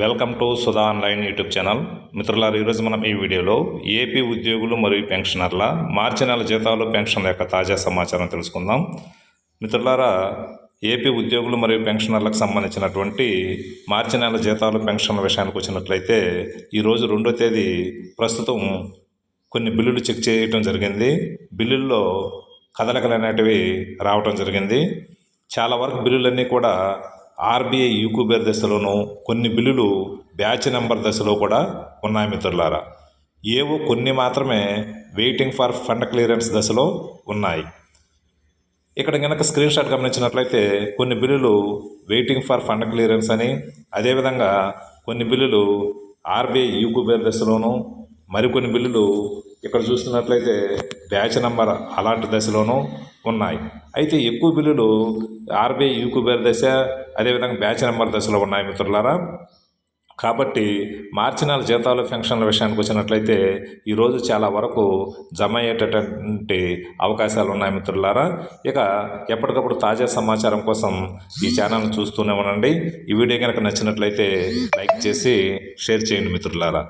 Welcome to Sudha online YouTube channel. మిత్రులారు ఈరోజు మనం ఈ వీడియోలో ఏపీ ఉద్యోగులు మరియు పెన్షనర్ల మార్చి నెల జీతాలు పెన్షన్ల యొక్క తాజా సమాచారం తెలుసుకుందాం. మిత్రులారా ఏపీ ఉద్యోగులు మరియు పెన్షనర్లకు సంబంధించినటువంటి మార్చి నెల జీతాలు పెన్షన్ల విషయానికి వచ్చినట్లయితే ఈరోజు రెండో తేదీ ప్రస్తుతం కొన్ని బిల్లులు చెక్ చేయటం జరిగింది. బిల్లుల్లో కదలికలు అనేటివి రావటం జరిగింది. చాలా వరకు బిల్లులన్నీ కూడా ఆర్బీఐ యూకుబేర్ దశలోనూ కొన్ని బిల్లులు బ్యాచ్ నెంబర్ దశలో కూడా ఉన్నాయి మిత్రులారా. ఏవో కొన్ని మాత్రమే వెయిటింగ్ ఫర్ ఫండ్ క్లియరెన్స్ దశలో ఉన్నాయి. ఇక్కడ కనుక స్క్రీన్ షాట్ గమనించినట్లయితే కొన్ని బిల్లులు వెయిటింగ్ ఫర్ ఫండ్ క్లియరెన్స్ అని అదేవిధంగా కొన్ని బిల్లులు ఆర్బీఐ యూకుబేర్ దశలోనూ మరికొన్ని బిల్లులు ఇక్కడ చూస్తున్నట్లయితే బ్యాచ్ నంబర్ అలాంటి దశలోనూ ఉన్నాయి. అయితే ఎక్కువ బిల్లులు ఆర్బీఐ యూకుబేర్ దశ అదేవిధంగా బ్యాచ్ నెంబర్ దశలో ఉన్నాయి మిత్రులారా. కాబట్టి మార్చి నెల జీతాలు పెన్షన్ల విషయానికి వచ్చినట్లయితే ఈరోజు చాలా వరకు జమ అయ్యేటటువంటి అవకాశాలు ఉన్నాయి మిత్రులారా. ఇక ఎప్పటికప్పుడు తాజా సమాచారం కోసం ఈ ఛానల్ని చూస్తూనే ఉండండి. ఈ వీడియో కనుక నచ్చినట్లయితే లైక్ చేసి షేర్ చేయండి మిత్రులారా.